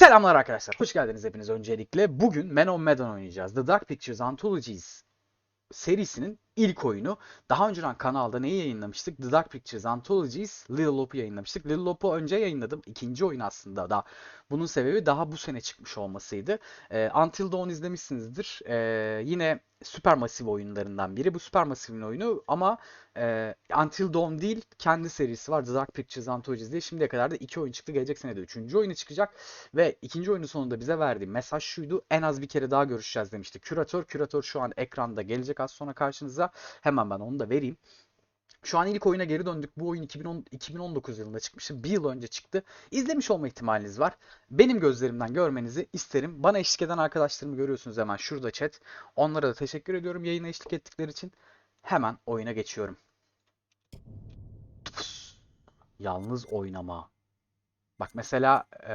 Selamlar arkadaşlar. Hoş geldiniz hepiniz öncelikle. Bugün Man on Medan oynayacağız. The Dark Pictures Anthologies serisinin ilk oyunu. Daha önceden kanalda neyi yayınlamıştık? The Dark Pictures Anthologies Little Hope'u yayınlamıştık. Little Hope'u önce yayınladım. İkinci oyun aslında da. Bunun sebebi daha bu sene çıkmış olmasıydı. Ee, Until Dawn izlemişsinizdir. Ee, yine Supermassive oyunlarından biri. Bu Supermassive'in oyunu ama e, Until Dawn değil kendi serisi var. The Dark Pictures Anthologies diye. Şimdiye kadar da iki oyun çıktı. Gelecek sene de üçüncü oyunu çıkacak. Ve ikinci oyunun sonunda bize verdiği mesaj şuydu. En az bir kere daha görüşeceğiz demişti. Küratör. Küratör şu an ekranda gelecek az sonra karşınıza. Hemen ben onu da vereyim. Şu an ilk oyuna geri döndük. Bu oyun 2010, 2019 yılında çıkmıştı. Bir yıl önce çıktı. İzlemiş olma ihtimaliniz var. Benim gözlerimden görmenizi isterim. Bana eşlik eden arkadaşlarımı görüyorsunuz hemen şurada chat. Onlara da teşekkür ediyorum yayına eşlik ettikleri için. Hemen oyuna geçiyorum. Tıpıs. Yalnız oynama. Bak mesela e,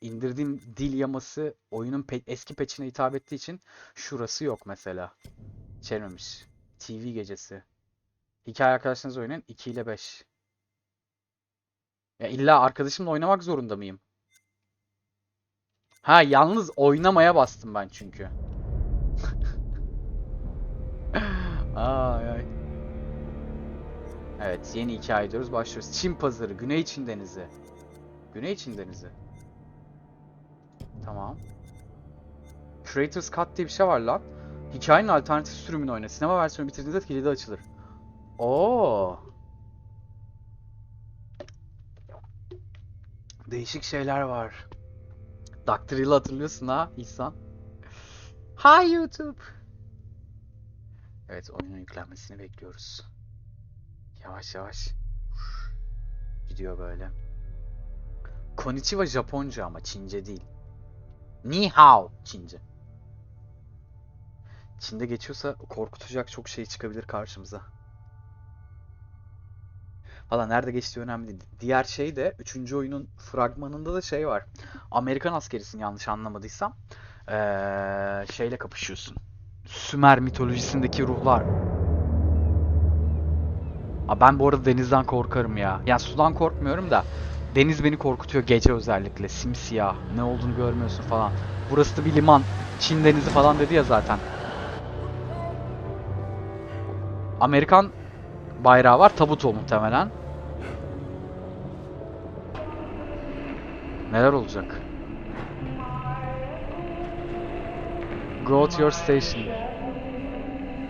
indirdiğim dil yaması oyunun pe- eski patch'ine hitap ettiği için şurası yok mesela. Çevirmemiş. TV gecesi. Hikaye arkadaşlarınızla oynayın. 2 ile 5. Ya illa arkadaşımla oynamak zorunda mıyım? Ha yalnız oynamaya bastım ben çünkü. Ay ay. Evet yeni hikaye diyoruz. Başlıyoruz. Çin pazarı. Güney Çin denizi. Güney Çin denizi. Tamam. Creators Cut diye bir şey var lan. Hikayenin alternatif sürümünü oyna. Sinema versiyonu bitirdiğinizde kilidi açılır. Oo. Değişik şeyler var. Yıl'ı hatırlıyorsun ha İhsan? Hi YouTube. Evet oyunun yüklenmesini bekliyoruz. Yavaş yavaş. Gidiyor böyle. Konnichiwa Japonca ama Çince değil. Ni hao Çince. Çin'de geçiyorsa korkutacak çok şey çıkabilir karşımıza. Valla nerede geçtiği önemli değil. Diğer şey de 3. oyunun fragmanında da şey var. Amerikan askerisin yanlış anlamadıysam. Ee, şeyle kapışıyorsun. Sümer mitolojisindeki ruhlar. Aa, ben bu arada denizden korkarım ya. Yani sudan korkmuyorum da deniz beni korkutuyor gece özellikle. Simsiyah. Ne olduğunu görmüyorsun falan. Burası da bir liman. Çin denizi falan dedi ya zaten. Amerikan bayrağı var. Tabut o muhtemelen. Neler olacak? Go to your station.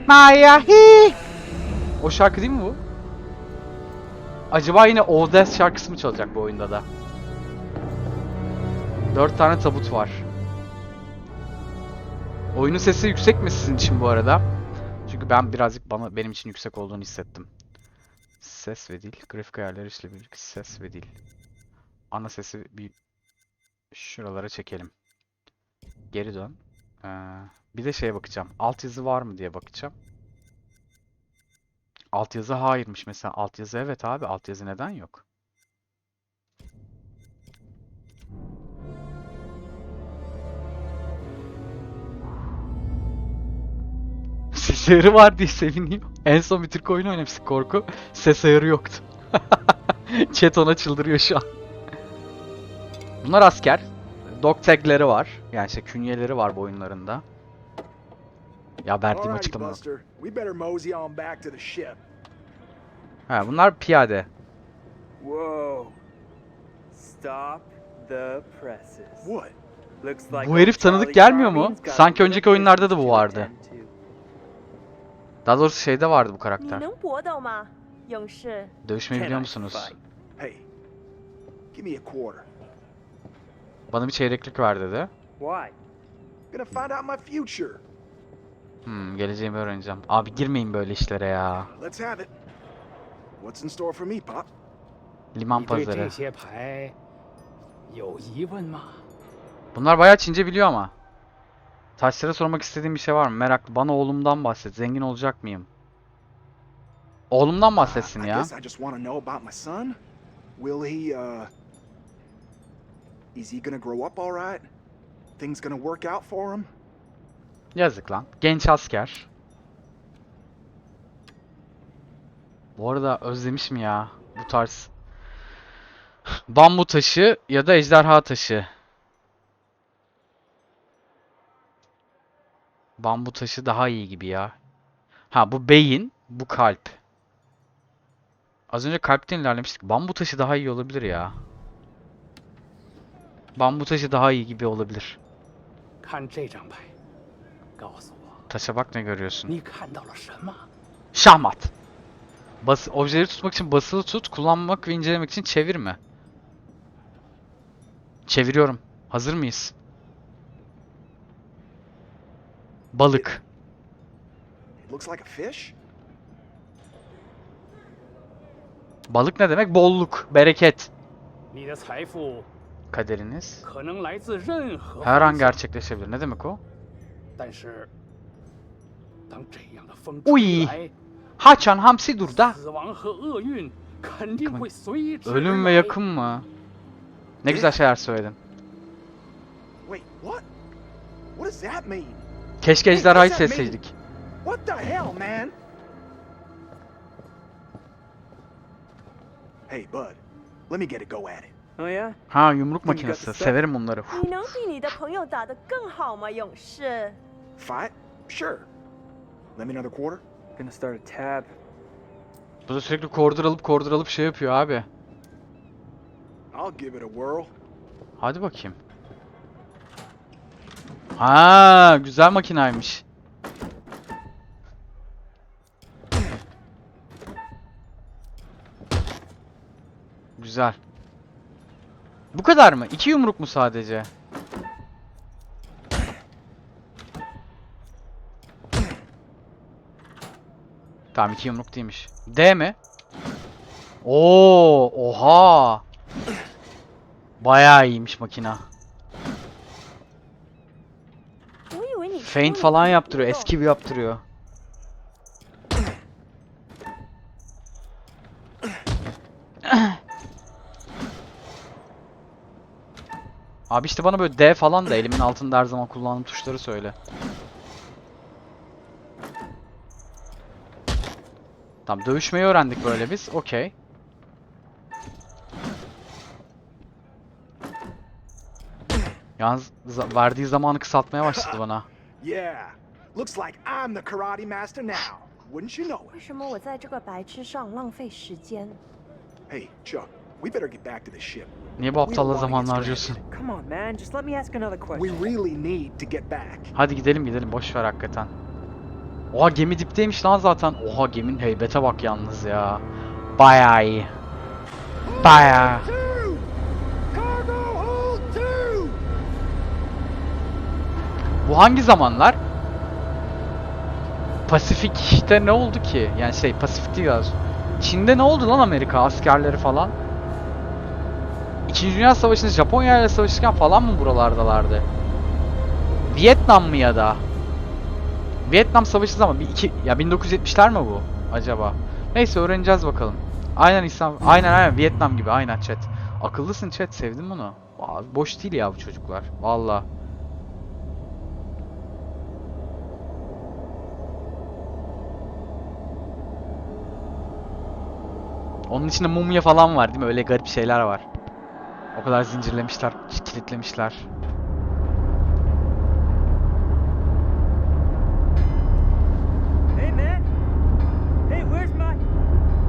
Maya hi. O şarkı değil mi bu? Acaba yine Odes şarkısı mı çalacak bu oyunda da? Dört tane tabut var. Oyunun sesi yüksek mi sizin için bu arada? Ben birazcık bana benim için yüksek olduğunu hissettim. Ses ve dil, grafik ayarları ile birlikte ses ve dil. Ana sesi bir şuralara çekelim. Geri dön. Ee, bir de şeye bakacağım. Altyazı var mı diye bakacağım. Altyazı hayırmış mesela. Altyazı evet abi. Altyazı neden yok? Ses ayarı var diye seviniyor. En son bir Türk oyunu oynamıştık korku. Ses ayarı yoktu. Chat ona çıldırıyor şu an. Bunlar asker. Dog tagleri var. Yani işte künyeleri var bu oyunlarında. Ya verdiğim açıklama. Ha, bunlar piyade. Whoa. Stop the presses. What? Looks like Bu herif tanıdık gelmiyor mu? Sanki önceki oyunlarda da bu vardı. Daha doğrusu şeyde vardı bu karakter. Dövüşmeyi biliyor musunuz? Bana bir çeyreklik ver dedi. Hmm, geleceğimi öğreneceğim. Abi girmeyin böyle işlere ya. Liman pazarı. Bunlar bayağı Çince biliyor ama. Taşlara sormak istediğim bir şey var mı? Meraklı. Bana oğlumdan bahset. Zengin olacak mıyım? Oğlumdan bahsetsin ya. Will he, uh... Is he gonna grow up alright? Things gonna work out for him? Yazık lan. Genç asker. Bu arada özlemişim ya bu tarz. Bambu taşı ya da ejderha taşı. Bambu taşı daha iyi gibi ya. Ha bu beyin, bu kalp. Az önce kalpten ilerlemiştik. Bambu taşı daha iyi olabilir ya. Bambu taşı daha iyi gibi olabilir. Taşa bak ne görüyorsun. Şahmat. Bas objeleri tutmak için basılı tut, kullanmak ve incelemek için çevirme. Çeviriyorum. Hazır mıyız? Balık. Balık ne demek? Bolluk, bereket. Kaderiniz her an gerçekleşebilir. Ne demek o? Uy! Haçan hamsi dur da. Ölüm ve yakın mı? Ne güzel şeyler söyledin. Wait, what? What does that mean? Keşke ejderhayı seçseydik. Hey bud, let me get a go at it. Oh yeah? Ha yumruk makinesi. Severim onları. Fight? Sure. Let me another quarter. Gonna start a tab. Bu da sürekli kordur alıp kordur alıp şey yapıyor abi. I'll give it a whirl. Hadi bakayım. Ha, güzel makinaymış. Güzel. Bu kadar mı? İki yumruk mu sadece? Tamam iki yumruk değilmiş. D mi? Oo, oha. Bayağı iyiymiş makina. Feint falan yaptırıyor, eski bir yaptırıyor. Abi işte bana böyle D falan da elimin altında her zaman kullandığım tuşları söyle. Tamam dövüşmeyi öğrendik böyle biz. Okey. Yalnız verdiği zamanı kısaltmaya başladı bana. Yeah. Looks like I'm the karate master now. Wouldn't you know 为 it? 什么我在这个白痴上浪费时间？ Hey, Chuck. We better get back to the ship. Niye bu aptalla zaman harcıyorsun? Come on, man. Just let me ask another We question. really need to get back. Hadi gidelim gidelim boş ver hakikaten. Oha gemi dipteymiş lan zaten. Oha geminin heybete bak yalnız ya. Bayağı iyi. Bayağı. Bu hangi zamanlar? Pasifik'te ne oldu ki? Yani şey Pasifik değil az. Çin'de ne oldu lan Amerika askerleri falan? İkinci Dünya Savaşı'nda Japonya ile savaşırken falan mı buralardalardı? Vietnam mı ya da? Vietnam Savaşı zaman bir iki ya 1970'ler mi bu acaba? Neyse öğreneceğiz bakalım. Aynen İslam aynen aynen Vietnam gibi aynen chat. Akıllısın chat sevdim bunu. Boş değil ya bu çocuklar. Vallahi. Onun içinde mumya falan var değil mi? Öyle garip şeyler var. O kadar zincirlemişler, kilitlemişler. Hey, man. Hey, where's my.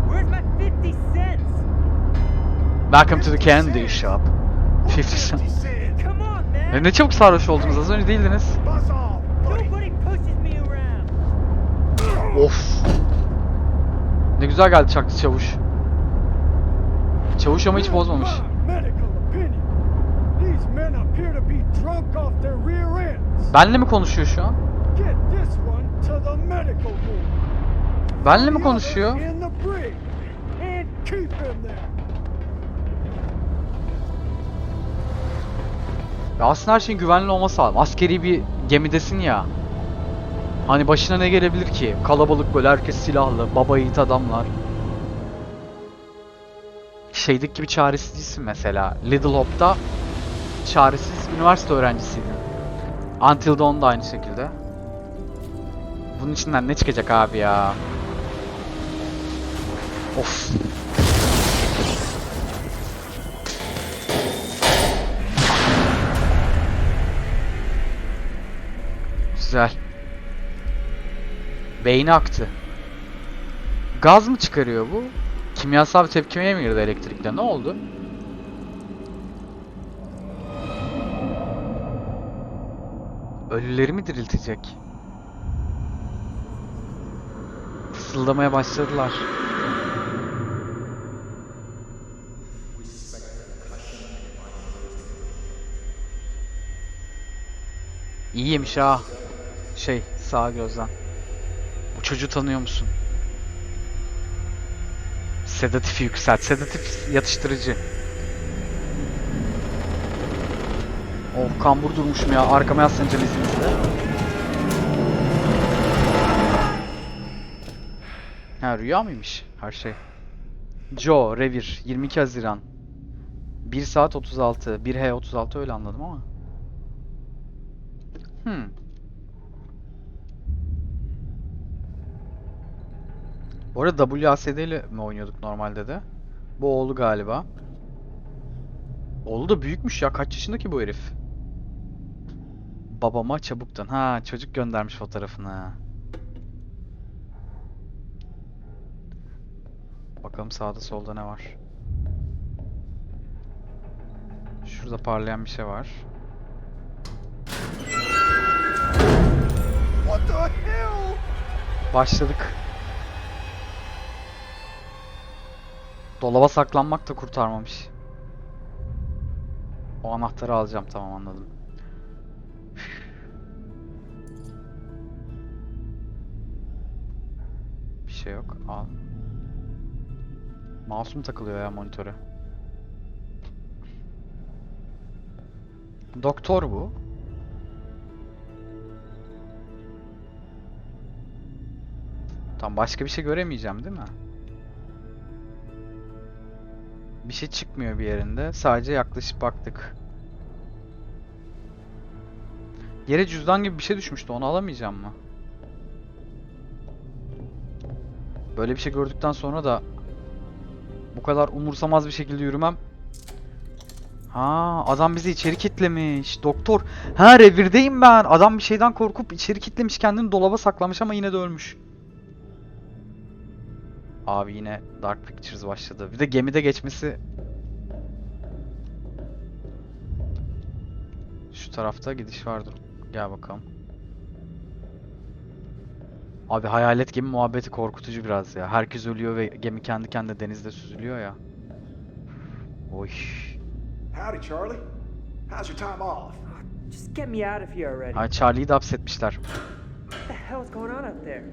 Where's my 50 cents? Welcome to the candy shop. 50 cent. 50 cent. Come on, E, man. Ne çabuk sarhoş oldunuz az önce değildiniz. Of. Ne güzel geldi çaktı çavuş. Çavuş ama hiç bozmamış. Benle mi konuşuyor şu an? Benle mi konuşuyor? Ya aslında her şeyin güvenli olması lazım. Askeri bir gemidesin ya. Hani başına ne gelebilir ki? Kalabalık böyle herkes silahlı, baba yiğit adamlar. Şeydeki gibi çaresiz değilsin mesela. Little Hope'da çaresiz üniversite öğrencisiydin. Until Dawn da aynı şekilde. Bunun içinden ne çıkacak abi ya? Of. Güzel. Beyni aktı. Gaz mı çıkarıyor bu? Kimyasal bir tepkimeye mi girdi elektrikle? Ne oldu? Ölüleri mi diriltecek? Fısıldamaya başladılar. İyiymiş ha. Şey, sağ gözden. Bu çocuğu tanıyor musun? Sedatifi yükselt. Sedatif yatıştırıcı. Oh kambur durmuşum ya. Arkama yaslanacağım izninizle. Ha rüya mıymış her şey? Joe, Revir, 22 Haziran. 1 saat 36, 1H 36 öyle anladım ama. Hmm. Bu arada WASD ile mi oynuyorduk normalde de? Bu oğlu galiba. Oğlu da büyükmüş ya. Kaç yaşındaki bu herif? Babama çabuktan. Ha çocuk göndermiş fotoğrafını. Bakalım sağda solda ne var. Şurada parlayan bir şey var. What the hell? Başladık. Dolaba saklanmak da kurtarmamış. O anahtarı alacağım tamam anladım. Bir şey yok. Al. Mouse'um takılıyor ya monitöre. Doktor bu. Tam başka bir şey göremeyeceğim değil mi? Bir şey çıkmıyor bir yerinde. Sadece yaklaşıp baktık. Yere cüzdan gibi bir şey düşmüştü. Onu alamayacağım mı? Böyle bir şey gördükten sonra da bu kadar umursamaz bir şekilde yürümem. Ha, adam bizi içeri kitlemiş. Doktor. Ha, revirdeyim ben. Adam bir şeyden korkup içeri kitlemiş kendini dolaba saklamış ama yine de ölmüş. Abi yine Dark Pictures başladı. Bir de gemide geçmesi Şu tarafta gidiş vardır. Gel bakalım. Abi hayalet gemi muhabbeti korkutucu biraz ya. Herkes ölüyor ve gemi kendi kendine denizde süzülüyor ya. Oy. Howdy, Charlie. How's your time off? Just get me out of here already. Ay Charlie'yi de hapsetmişler. What the hell is going on up there?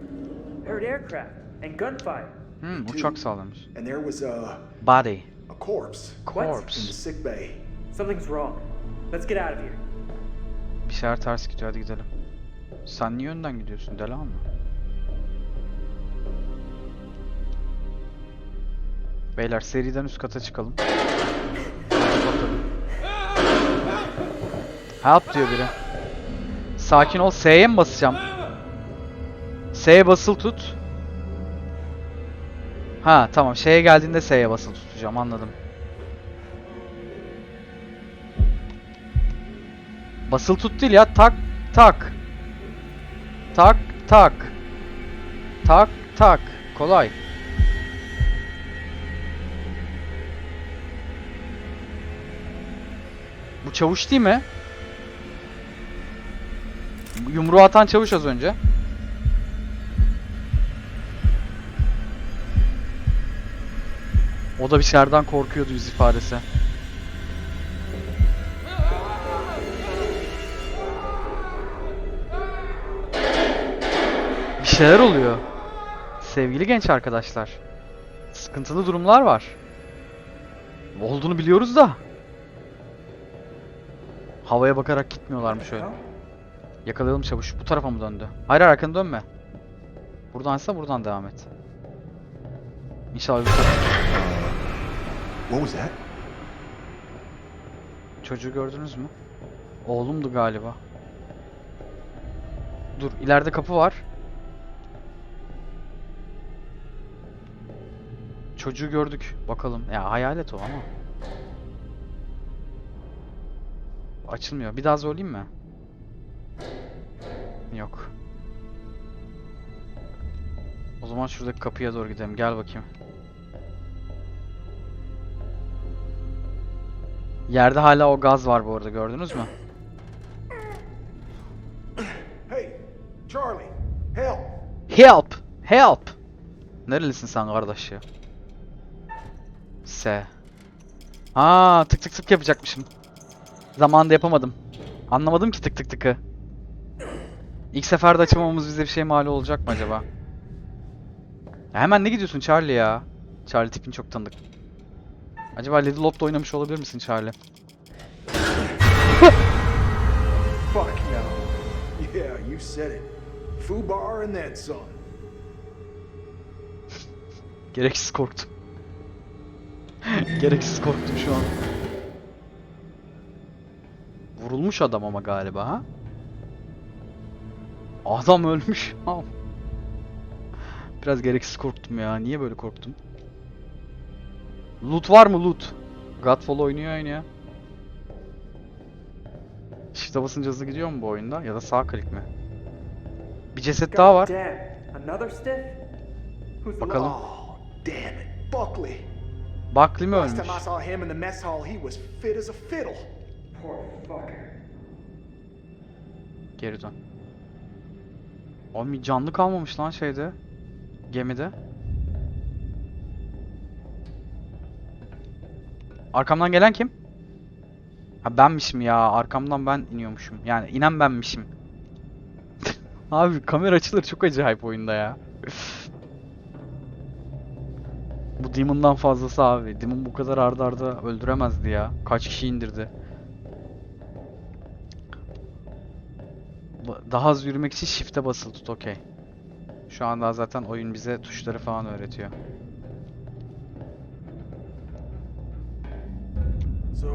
Heard aircraft and gunfire. Hmm, uçak sağlamış. And there was a, Body. a corpse in the Corpse. sick bay. Something's wrong. Let's get out of here. Bir şeyler ters gidiyor hadi gidelim. Sen niye önden gidiyorsun Dela mı? Beyler seriden üst kata çıkalım. Help diyor biri. Sakin ol. S'ye mi basacağım? S'ye basılı tut. Ha tamam. Şeye geldiğinde S'ye basılı tutacağım. Anladım. Basılı tut değil ya. Tak tak. Tak tak. Tak tak. Kolay. Bu çavuş değil mi? Yumruğu atan çavuş az önce. O da bir şeylerden korkuyordu yüz ifadesi. Bir şeyler oluyor. Sevgili genç arkadaşlar. Sıkıntılı durumlar var. Olduğunu biliyoruz da. Havaya bakarak gitmiyorlarmış öyle. Yakalayalım çavuş. Bu tarafa mı döndü? Hayır hayır arkanı dönme. Buradansa buradan devam et. İnşallah tarafa- What was that? Çocuğu gördünüz mü? Oğlumdu galiba. Dur ileride kapı var. Çocuğu gördük. Bakalım. Ya hayalet o ama. Açılmıyor. Bir daha zorlayayım mı? Yok. O zaman şuradaki kapıya doğru gidelim. Gel bakayım. Yerde hala o gaz var bu arada gördünüz mü? Hey, Charlie, help! Help! Help! Nerelisin sen kardeş ya? S. Aa tık tık tık yapacakmışım. Zamanında yapamadım. Anlamadım ki tık tık tıkı. İlk seferde açamamamız bize bir şey mal olacak mı acaba? Ya hemen ne gidiyorsun Charlie ya? Charlie tipin çok tanıdık. Acaba Lady Lop'ta oynamış olabilir misin Charlie? Fuck no. Yeah, you said it. Fubar and then some. Gereksiz korktum. Gereksiz korktum şu an. Vurulmuş adam ama galiba ha? Adam ölmüş. Biraz gereksiz korktum ya. Niye böyle korktum? Loot var mı loot? Godfall oynuyor aynı ya. Shift'e basınca hızlı gidiyor mu bu oyunda? Ya da sağ klik mi? Bir ceset daha var. Bakalım. Oh. Buckley. Buckley mi ölmüş? Geri dön. Oğlum canlı kalmamış lan şeyde. Gemide. Arkamdan gelen kim? Ha benmişim ya. Arkamdan ben iniyormuşum. Yani inen benmişim. Abi kamera açıları çok acayip oyunda ya. bu Demon'dan fazlası abi. Demon bu kadar arda arda öldüremezdi ya. Kaç kişi indirdi. Daha hızlı yürümek için shift'e basılı tut okey. Şu anda zaten oyun bize tuşları falan öğretiyor. So,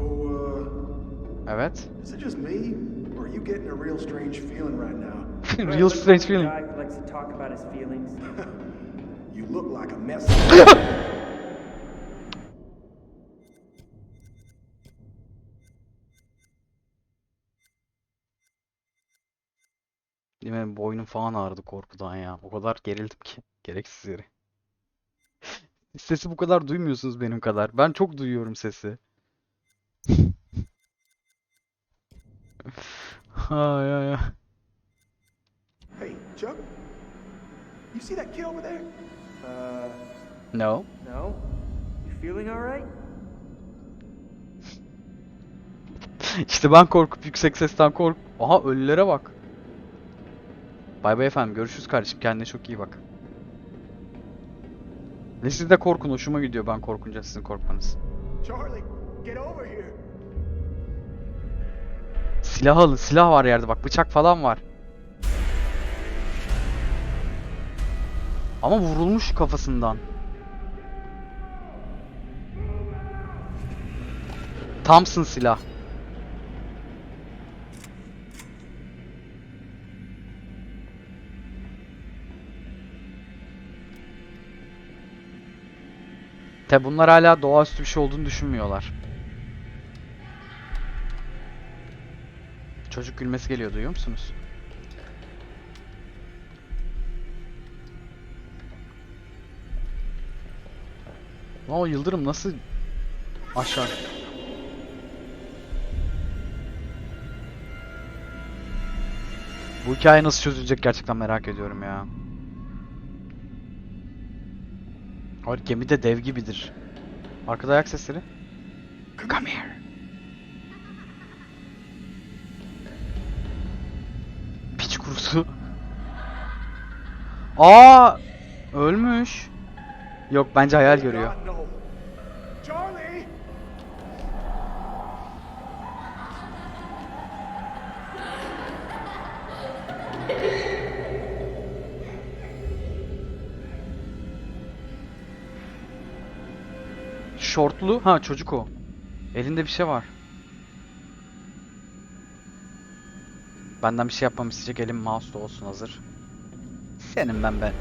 uh, Evet. is it just me, or are you getting a real strange feeling right now? Real strange feeling. Guy who likes to talk about his feelings. You look like a mess. Değil mi? Boynum falan ağrıdı korkudan ya. O kadar gerildim ki. Gereksiz yere. Sesi bu kadar duymuyorsunuz benim kadar. Ben çok duyuyorum sesi. Ay ay ay. hey, Chuck. You see that kid over there? Uh, No. no? You feeling alright? İşte ben korkup yüksek sesten kork... Aha ölülere bak. Bay bay efendim. Görüşürüz kardeşim. Kendine çok iyi bak. Ve siz de korkun. Hoşuma gidiyor ben korkunca sizin korkmanız. Charlie. Silah alın. Silah var yerde bak. Bıçak falan var. Ama vurulmuş kafasından. Thompson silah. Tabi bunlar hala doğaüstü bir şey olduğunu düşünmüyorlar. Çocuk gülmesi geliyor duyuyor musunuz? Lan o yıldırım nasıl aşağı? Bu hikaye nasıl çözülecek gerçekten merak ediyorum ya. Hayır gemi de dev gibidir. Arkada ayak sesleri. Come here. Kurusu. Aa, ölmüş. Yok bence hayal görüyor. Şortlu. Ha çocuk o. Elinde bir şey var. Benden bir şey yapmamı isteyecek elim mouse da olsun hazır. Senin ben ben.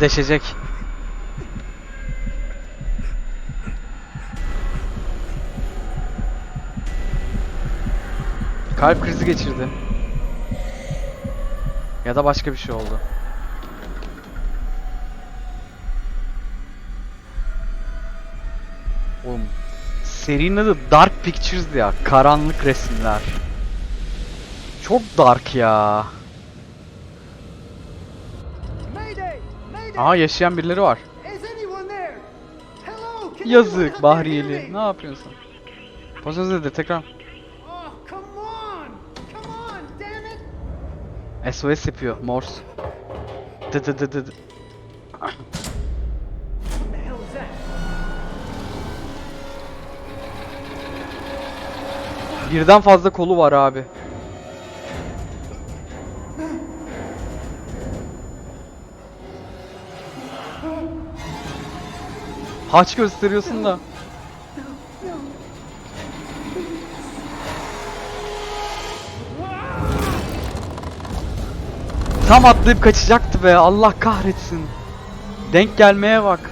Deşecek. Kalp krizi geçirdi. Ya da başka bir şey oldu. Serinin adı Dark Pictures ya. Karanlık resimler. Çok dark ya. Aha yaşayan birileri var. Yazık Bahriyeli. Ne yapıyorsun? Pozisyon dedi tekrar. Oh! SOS yapıyor. Morse. Dı dı dı dı dı. Birden fazla kolu var abi. Haç gösteriyorsun da. Tam atlayıp kaçacaktı be. Allah kahretsin. Denk gelmeye bak.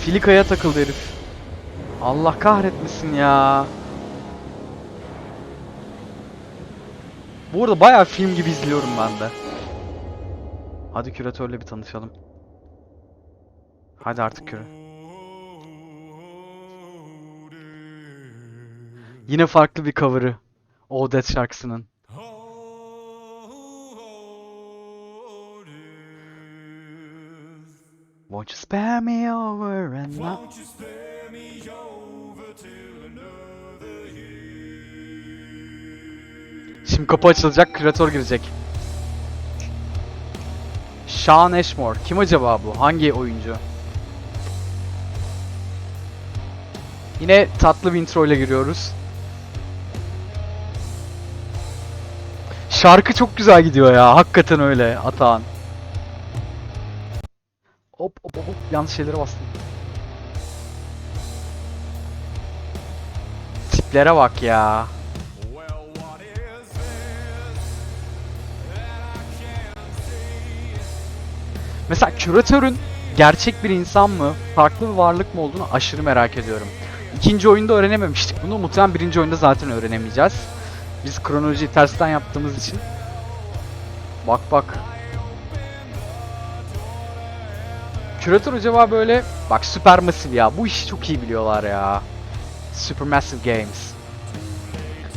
Filikaya takıldı herif. Allah kahretmesin ya. Bu arada bayağı film gibi izliyorum ben de. Hadi küratörle bir tanışalım. Hadi artık küre. Yine farklı bir cover'ı. O Death şarkısının. Won't you spare me over and not... Şimdi kapı açılacak, küratör girecek. Sean Ashmore. Kim acaba bu? Hangi oyuncu? Yine tatlı bir intro ile giriyoruz. Şarkı çok güzel gidiyor ya. Hakikaten öyle Atahan. Hop hop hop hop. Yanlış şeylere bastım. Tiplere bak ya. Mesela küratörün gerçek bir insan mı, farklı bir varlık mı olduğunu aşırı merak ediyorum. İkinci oyunda öğrenememiştik bunu. Muhtemelen birinci oyunda zaten öğrenemeyeceğiz. Biz kronolojiyi tersten yaptığımız için. Bak bak. Küratör acaba böyle... Bak Supermassive ya. Bu işi çok iyi biliyorlar ya. Supermassive Games.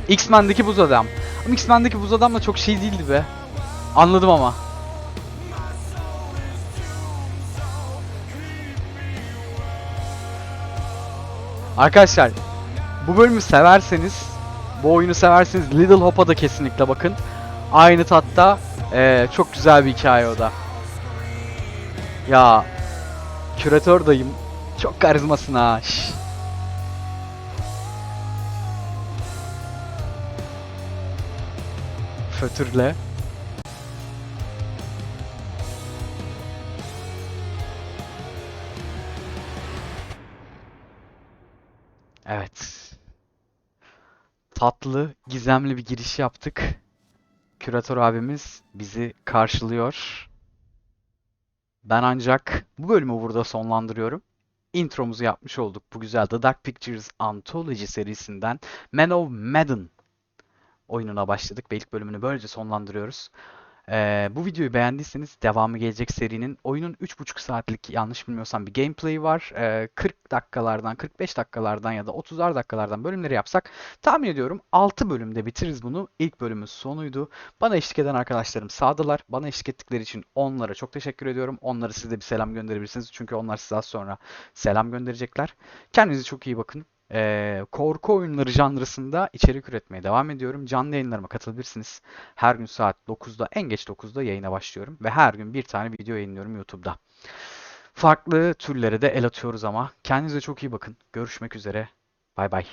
X-Men'deki buz adam. Ama X-Men'deki buz adam da çok şey değildi be. Anladım ama. Arkadaşlar bu bölümü severseniz bu oyunu severseniz Little Hop'a da kesinlikle bakın. Aynı tatta eee, çok güzel bir hikaye o da. Ya küratör dayım çok karizmasın ha. şş. Fötürle. Tatlı, gizemli bir giriş yaptık. Küratör abimiz bizi karşılıyor. Ben ancak bu bölümü burada sonlandırıyorum. Intromuzu yapmış olduk. Bu güzel The Dark Pictures Anthology serisinden Man of Madden oyununa başladık ve bölümünü böylece sonlandırıyoruz. Ee, bu videoyu beğendiyseniz devamı gelecek serinin oyunun 3,5 saatlik yanlış bilmiyorsam bir gameplay var. Ee, 40 dakikalardan, 45 dakikalardan ya da 30'ar dakikalardan bölümleri yapsak tahmin ediyorum 6 bölümde bitiririz bunu. İlk bölümün sonuydu. Bana eşlik eden arkadaşlarım sağdılar. Bana eşlik ettikleri için onlara çok teşekkür ediyorum. Onlara siz de bir selam gönderebilirsiniz. Çünkü onlar size az sonra selam gönderecekler. Kendinize çok iyi bakın. Ee, korku oyunları janrasında içerik üretmeye devam ediyorum. Canlı yayınlarıma katılabilirsiniz. Her gün saat 9'da, en geç 9'da yayına başlıyorum. Ve her gün bir tane video yayınlıyorum YouTube'da. Farklı türlere de el atıyoruz ama. Kendinize çok iyi bakın. Görüşmek üzere. Bay bay.